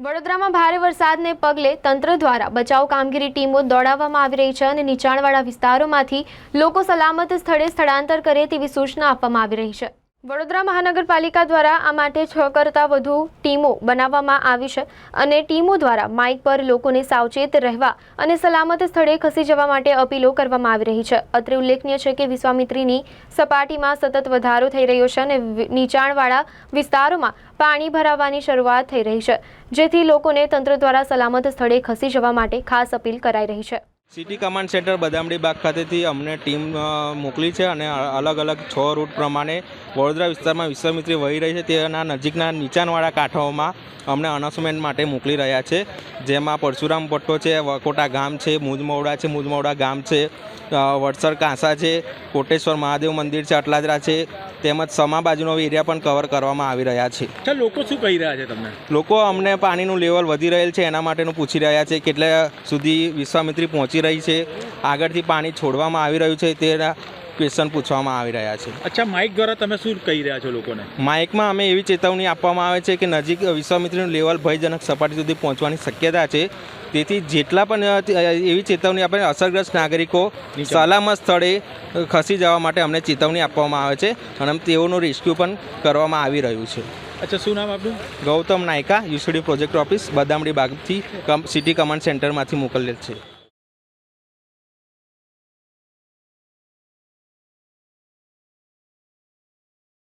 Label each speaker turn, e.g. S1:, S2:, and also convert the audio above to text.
S1: વડોદરામાં ભારે વરસાદને પગલે તંત્ર દ્વારા બચાવ કામગીરી ટીમો દોડાવવામાં આવી રહી છે અને નીચાણવાળા વિસ્તારોમાંથી લોકો સલામત સ્થળે સ્થળાંતર કરે તેવી સૂચના આપવામાં આવી રહી છે. વડોદરા મહાનગરપાલિકા દ્વારા આ માટે છ કરતાં વધુ ટીમો બનાવવામાં આવી છે અને ટીમો દ્વારા માઇક પર લોકોને સાવચેત રહેવા અને સલામત સ્થળે ખસી જવા માટે અપીલો કરવામાં આવી રહી છે. અત્રે ઉલ્લેખનીય છે કે વિશ્વામિત્રીની સપાટીમાં સતત વધારો થઈ રહ્યો છે અને નીચાણવાળા વિસ્તારોમાં પાણી ભરાવાની શરૂઆત થઈ રહી છે, જેથી લોકોને તંત્ર દ્વારા સલામત સ્થળે ખસી જવા માટે ખાસ અપીલ કરાઈ રહી છે.
S2: City command center Badamdi Baug ખાતેથી અમને ટીમ મોકલી છે અને અલગ અલગ છ રૂટ પ્રમાણે વડોદરા વિસ્તારમાં વિશ્વામિત્રી વહી રહી છે. તેના નજીકના નીચાણવાળા કાંઠાઓમાં અમને અનાઉન્સમેન્ટ માટે મોકલી રહ્યા છે. જેમાં પરશુરામ પટ્ટો છે વકોટા ગામ છે મુજમોડા છે મુજમોડા ગામ છે વડસર કાંસા છે કોટેશ્વર મહાદેવ મંદિર છે અટલાદરા છે તેમજ સમા બાજુનો એરિયા પણ કવર કરવામાં આવી રહ્યા છે.
S3: લોકો શું કહી રહ્યા છે તમને?
S2: લોકો અમને પાણીનું લેવલ વધી રહેલ છે એના માટેનું પૂછી રહ્યા છે કેટલા સુધી વિશ્વામિત્રી પહોંચી રહી છે. આગળથી પાણી છોડવામાં આવી રહ્યું છે. તેના ક્વેશ્ચન પૂછવામાં આવી રહ્યા છે.
S3: અચ્છા માઇક દ્વારા તમે શું કહી રહ્યા છો લોકોને?
S2: માઇકમાં અમે એવી ચેતવણી આપવામાં આવે છે કે નજીક વિશ્વામિત્રીનું લેવલ ભયજનક સપાટી સુધી પહોંચવાની શક્યતા છે. તેથી જેટલા પણ એવી ચેતવણી આપણે અસરગ્રસ્ત નાગરિકો સલામત સ્થળે ખસી જવા માટે અમને ચેતવણી આપવામાં આવે છે અને તેઓનું રેસ્ક્યુ પણ કરવામાં આવી રહ્યું છે.
S3: અચ્છા શું નામ આપનું?
S2: Gautam Nayaka UCD project office Badamdi બાગથી city command સેન્ટરમાંથી મોકલેલ છે.